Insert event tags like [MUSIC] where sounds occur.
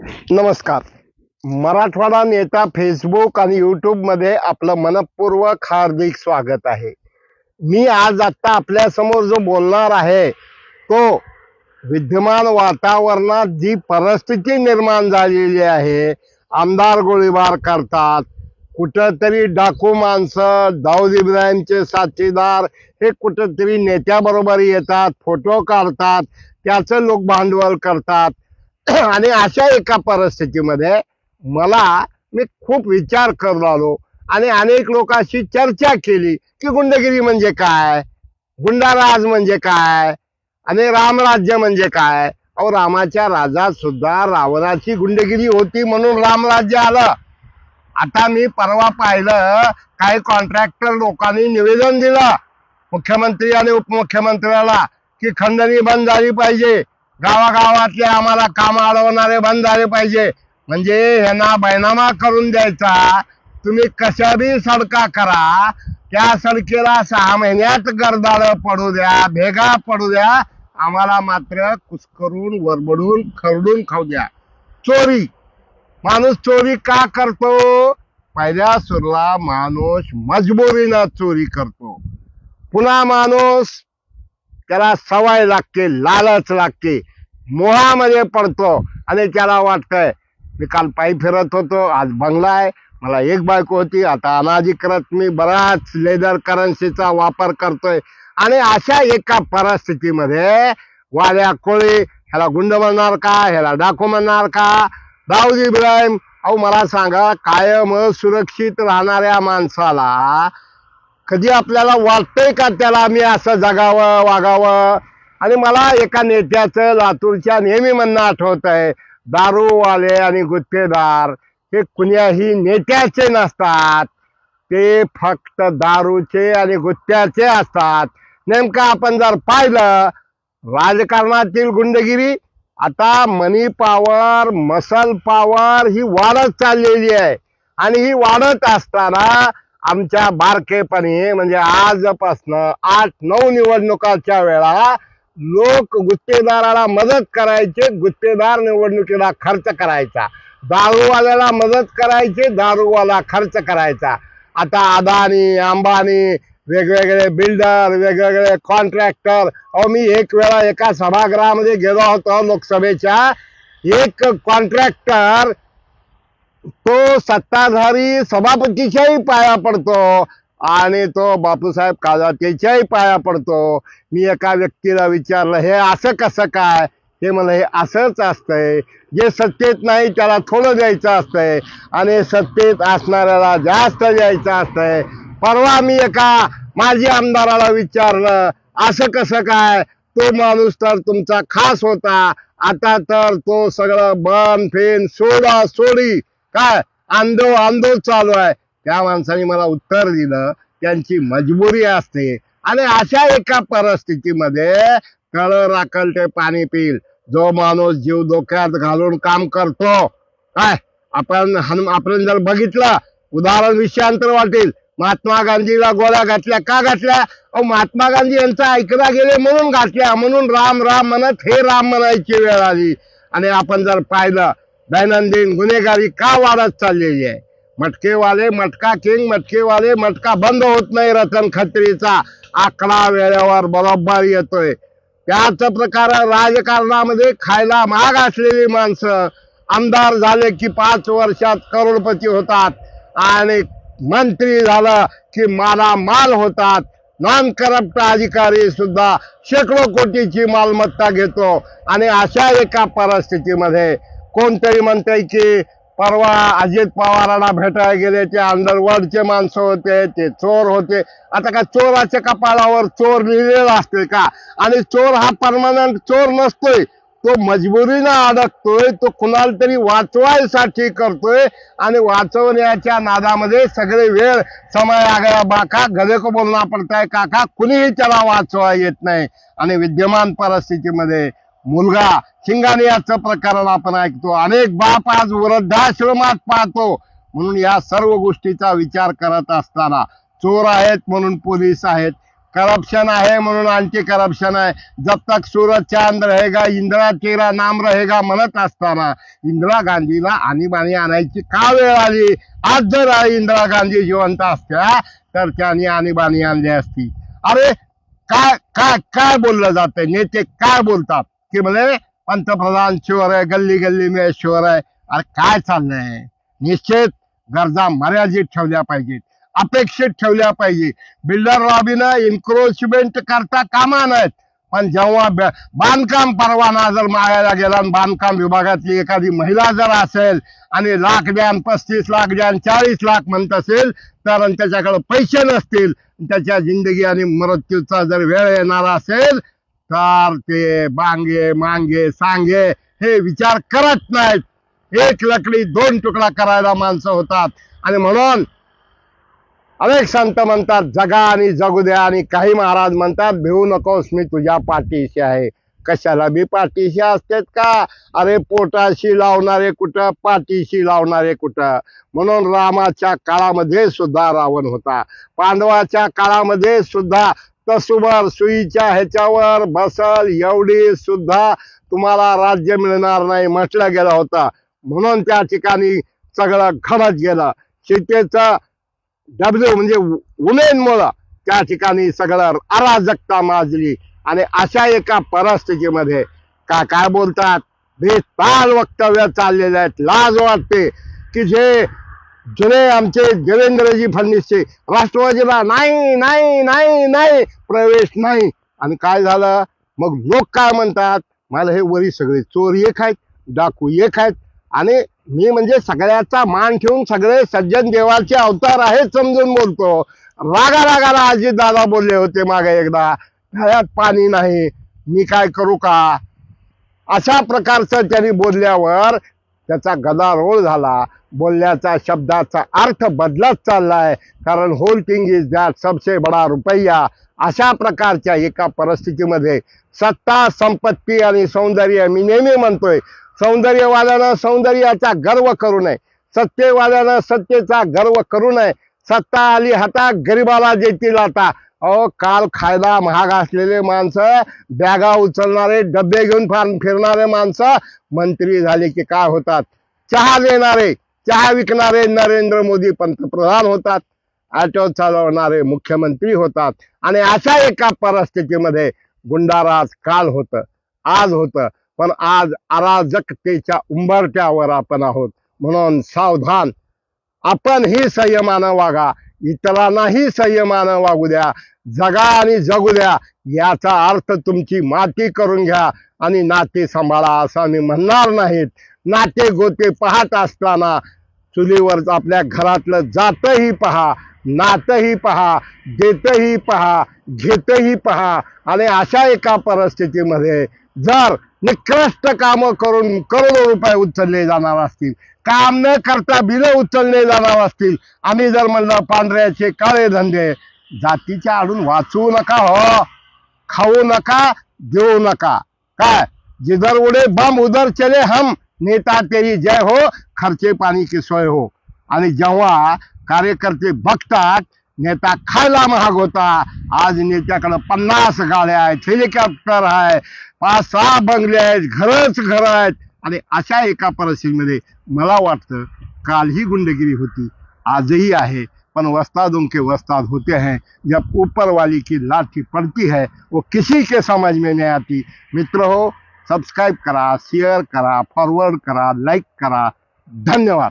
नमस्कार. मराठवाडा नेता फेसबुक आणि यूट्यूबमध्ये आपलं मनपूर्वक हार्दिक स्वागत आहे. मी आज आत्ता आपल्यासमोर जो बोलणार आहे तो विद्यमान वातावरणात जी परिस्थिती निर्माण झालेली आहे आमदार गोळीबार करतात कुठंतरी डाकू माणसं दाऊद इब्राहिमचे साथीदार हे कुठंतरी नेत्याबरोबर येतात फोटो काढतात त्याचं लोक भांडवल करतात. [CLEARS THROAT] आणि अशा एका परिस्थितीमध्ये मला मी खूप विचार करू आलो आणि अनेक लोकांशी चर्चा केली की गुंडगिरी म्हणजे काय? गुंडाराज म्हणजे काय? आणि रामराज्य म्हणजे काय? अहो रामाच्या राजात सुद्धा रावणाची गुंडगिरी होती म्हणून रामराज्य आलं. आता मी परवा पाहिलं काही कॉन्ट्रॅक्टर लोकांनी निवेदन दिलं मुख्यमंत्री आणि उपमुख्यमंत्र्याला की खंडणी बंद झाली पाहिजे. गावागावातले आम्हाला काम अडवणारे बंद झाले पाहिजे. म्हणजे ह्यांना बैनामा करून द्यायचा. तुम्ही कशा बी सडका करा. त्या सडकेला सहा महिन्यात गर्दाळ पडू द्या भेगा पडू द्या. आम्हाला मात्र कुस्करून वरबडून खरडून खाऊ द्या. चोरी. माणूस चोरी का करतो? पहिल्या सुरला माणूस मजबुरीनं चोरी करतो. पुन्हा माणूस त्याला सवय लागते लालच लागते. मोहामध्ये पडतो आणि त्याला वाटतंय मी काल पायी फिरत होतो आज बंगला आहे मला एक बायको होती आता अनाधिकृत मी बराच लेदर करन्सीचा वापर करतोय. आणि अशा एका परिस्थितीमध्ये वाड्या कोळी ह्याला गुंड म्हणणार का ह्याला डाकू म्हणणार का? दाऊद इब्राहिम अहो मला सांगा कायम सुरक्षित राहणाऱ्या माणसाला कधी आपल्याला वाटतंय का त्याला मी असं जगावं वागावं? आणि मला एका नेत्याचं लातूरच्या नेहमी म्हणणं आठवत आहे दारूवाले आणि गुत्तेदार हे कुण्याही नेत्याचे नसतात. ते फक्त दारूचे आणि गुत्त्याचे असतात. नेमकं आपण जर पाहिलं राजकारणातील गुंडगिरी आता मनी पॉवर मसल पॉवर ही वाढत चाललेली आहे. आणि ही वाढत असताना आमच्या बारकेपणी म्हणजे आजपासनं आठ नऊ निवडणुकाच्या वेळा लोक गुत्तेदाराला मदत करायचे गुत्तेदार निवडणुकीला खर्च करायचा. दारूवाल्याला मदत करायचे दारूवाला खर्च करायचा. आता अदानी अंबानी वेगवेगळे बिल्डर वेगवेगळे कॉन्ट्रॅक्टर अहो मी एक वेळा एका सभागृहामध्ये गेलो होतो लोकसभेच्या. एक कॉन्ट्रॅक्टर तो सत्ताधारी सभापतीच्याही पाया पडतो. आणि तो बापूसाहेब काजा त्याच्याही पाया पडतो. मी एका व्यक्तीला विचारलं हे असं कसं काय? ते मला हे असंच असतंय. जे सत्तेत नाही त्याला थोडं द्यायचं असतंय. आणि सत्तेत असणाऱ्याला जास्त द्यायचं असतंय. परवा मी एका माजी आमदाराला विचारलं असं कसं काय? तो माणूस तर तुमचा खास होता. आता तर तो सगळं बन फेन सोडा सोडी. काय? आंदो आंदो चालू आहे. त्या माणसाने मला उत्तर दिलं त्यांची मजबुरी असते. आणि अशा एका परिस्थितीमध्ये कळ राखल ते पाणी पिल जो माणूस जीव डोक्यात घालून काम करतो काय? आपण हनुम आपण जर बघितलं उदाहरण विषयांतर वाटेल. महात्मा गांधीला गोळ्या घातल्या का घातल्या? अहो महात्मा गांधी यांचं ऐकला गेले म्हणून घातल्या. म्हणून राम राम म्हणत हे राम म्हणायची वेळ आली. आणि आपण जर पाहिलं दैनंदिन गुन्हेगारी का वाढत चाललेली आहे? मटकेवाले मटका किंग मटकेवाले मटका बंद होत नाही रतन खत्रीचा. आकडा वेळेवर बरोबर येतोय. त्याच प्रकार राजकारणामध्ये खायला महाग असलेली माणसं आमदार झाले की पाच वर्षात करोडपती होतात. आणि मंत्री झालं की माला माल होतात. नॉन करप्ट अधिकारी सुद्धा शेकडो कोटीची मालमत्ता घेतो. आणि अशा एका परिस्थितीमध्ये कोणतरी म्हणते की परवा अजित पवारांना भेटायला गेले ते अंडरवर्ल्डचे माणसं होते ते चोर होते. आता का चोराच्या कपाळावर चोर लिहिलेला असते का? आणि चोर हा परमानंट चोर नसतोय. तो मजबुरीनं अडकतोय तो कुणाला तरी वाचवायसाठी करतोय. आणि वाचवण्याच्या नादामध्ये सगळे वेळ समय आगळा बाका गले को बोलना पडताय काका कुणीही त्याला वाचवा येत नाही. आणि विद्यमान परिस्थितीमध्ये मुलगा शिंगानियाचं प्रकरण आपण ऐकतो. अनेक बाप आज वृद्धाश्रमात पाहतो. म्हणून या सर्व गोष्टीचा विचार करत असताना चोर आहेत म्हणून पोलीस आहेत. करप्शन आहे म्हणून आणखी करप्शन आहे. जब तक सूरज चांद रहेगा इंदिरा तेरा नाम रहेगा म्हणत असताना इंदिरा गांधीला आणीबाणी आणायची का वेळ आली? आज जर इंदिरा गांधी जिवंत असत्या तर त्यांनी आणीबाणी आणली असती. अरे काय काय काय बोललं जातंय? नेते काय बोलतात? की म्हणे पंतप्रधान शिवर आहे गल्ली गल्ली मे शिवर आहे. अरे काय चाललंय? निश्चित गरजा मर्यादित ठेवल्या पाहिजेत. अपेक्षित ठेवल्या पाहिजे बिल्डर लॉबीनं इन्क्रोचमेंट करता कामा नाहीत पण जेव्हा ब- बांधकाम परवाना जर मागायला गेला आणि बांधकाम विभागातली एखादी महिला जर असेल आणि लाख द्यान पस्तीस लाख द्यान चाळीस लाख म्हणत असेल तर त्याच्याकडे पैसे नसतील. त्याच्या जिंदगी आणि मृत्यूचा जर वेळ येणार असेल तर ते बांगे मांगे सांगे हे विचार करत नाहीत. एक लकडी दोन तुकडा करायला माणसं होतात. आणि म्हणून अनेक संत म्हणतात जगा आणि जगू द्या आणि काही महाराज म्हणतात भिवू नकोस मी तुझ्या पाठीशी आहे. कशाला बी पाठीशी असतेत का? अरे पोटाशी लावणारे कुठं? पाठीशी लावणारे कुठं? म्हणून रामाच्या काळामध्ये सुद्धा रावण होता. पांडवाच्या काळामध्ये सुद्धा तसुबर सुईच्या ह्याच्यावर बसल एवढी सुद्धा तुम्हाला राज्य मिळणार नाही म्हटलं गेलं होतं. म्हणून त्या ठिकाणी सगळं खरंच गेलं. सीतेचं डब्ल्यू म्हणजे उमेनमुळं त्या ठिकाणी सगळं अराजकता माजली आणि अशा एका परिस्थितीमध्ये का काय बोलतात? बेताल वक्तव्य चाललेले आहेत लाज वाटते की जे जुने आमचे देवेंद्रजी फडणवीसचे राष्ट्रवादीला नाही नाही नाही नाही प्रवेश नाही. आणि काय झालं? मग लोक काय म्हणतात? मला हे वरी सगळे चोर एक आहेत डाकू एक आहेत. आणि मी म्हणजे सगळ्याचा मान ठेवून सगळे सज्जन देवाचे अवतार आहेत समजून बोलतो. रागा रागाला आजी दादा बोलले होते मागे एकदा. घरात पाणी नाही. मी काय करू का? अशा प्रकारचं त्यांनी बोलल्यावर त्याचा गदारोळ झाला. बोलण्याचा शब्दाचा अर्थ बदलत चाललाय. कारण होल्टिंग इज दॅट सबसे बडा रुपया अशा प्रकारच्या एका परिस्थितीमध्ये सत्ता संपत्ती आणि सौंदर्य मी नेहमी म्हणतोय. सौंदर्यवाल्यानं सौंदर्याचा गर्व करू नये. सत्तेवाल्यानं सत्तेचा गर्व करू नये. सत्ता आली हाता गरीबाला देतील आता अहो काल खायला महाग असलेले माणसं बॅगा उचलणारे डबे घेऊन फार फिरणारे माणसं मंत्री झाले की काय होतात? चहा देणारे चहा विकणारे नरेंद्र मोदी पंतप्रधान होतात. ऑटो चालवणारे मुख्यमंत्री होतात. आणि अशा एका परिस्थितीमध्ये गुंडाराज काल होतं आज होतं. पण आज अराजकतेच्या उंबरट्यावर आपण आहोत. म्हणून सावधान आपण ही संयमानं वागा. इतरांनाही संयमानं वागू द्या जगा आणि जगू द्या याचा अर्थ तुमची माती करून घ्या आणि नाते सांभाळा असं मी म्हणणार नाहीत. नाते गोते पाहत असताना चुलीवर आपल्या घरातलं जातही पहा नातही पहा देतही पहा घेतही पहा आणि अशा एका परिस्थितीमध्ये जर निकृष्ट कामं करून करोडो रुपये उचलले जाणार असतील काम न करता बिलं उचलले जाणार असतील आम्ही जर म्हणलं पांढऱ्याचे काळे धंदे जातीच्या आडून वाचू नका हो खाऊ नका देऊ नका. काय? जिधर उडे बम उधर चले हम. नेता तेरी जय हो खर्चे पाणी की सोय हो. आणि जेव्हा कार्यकर्ते बघतात नेता खायला महाग होता. आज नेत्याकडं पन्नास गाड्या आहेत हेलिकॉप्टर आहे पाच सहा बंगले आहेत घरच घर आहेत. आणि अशा एका परिस्थितीमध्ये मला वाटतं कालही गुंडगिरी होती. आजही आहे पण वस्तादों के वस्ताद होते हैं. जब ऊपर वाली की लाठी पड़ती है वो किसी के समझ में नहीं आती. मित्र हो सब्सक्राइब करा शेयर करा फॉरवर्ड करा लाइक करा. धन्यवाद.